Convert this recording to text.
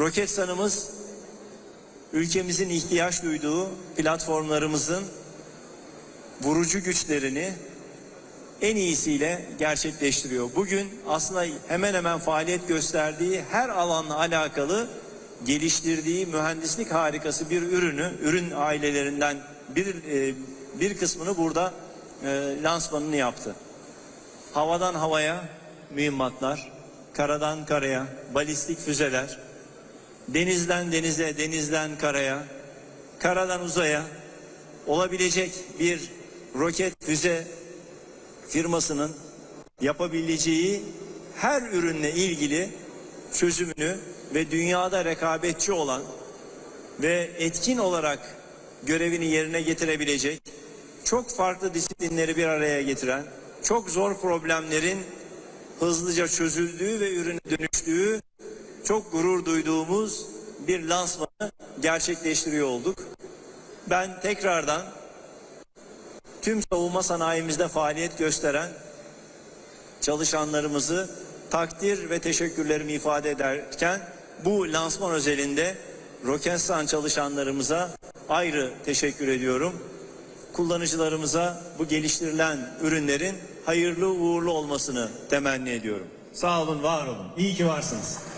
Roketsan'ımız ülkemizin ihtiyaç duyduğu platformlarımızın vurucu güçlerini en iyisiyle gerçekleştiriyor. Bugün aslında hemen hemen faaliyet gösterdiği her alanla alakalı geliştirdiği mühendislik harikası bir ürünü, ürün ailelerinden bir e, bir kısmını burada e, lansmanını yaptı. Havadan havaya mühimmatlar, karadan karaya balistik füzeler, denizden denize, denizden karaya, karadan uzaya olabilecek bir roket füze firmasının yapabileceği her ürünle ilgili çözümünü ve dünyada rekabetçi olan ve etkin olarak görevini yerine getirebilecek çok farklı disiplinleri bir araya getiren çok zor problemlerin hızlıca çözüldüğü ve ürüne dönüştüğü çok gurur duyduğumuz bir lansmanı gerçekleştiriyor olduk. Ben tekrardan tüm savunma sanayimizde faaliyet gösteren çalışanlarımızı takdir ve teşekkürlerimi ifade ederken bu lansman özelinde Roketsan çalışanlarımıza ayrı teşekkür ediyorum. Kullanıcılarımıza bu geliştirilen ürünlerin hayırlı uğurlu olmasını temenni ediyorum. Sağ olun, var olun. İyi ki varsınız.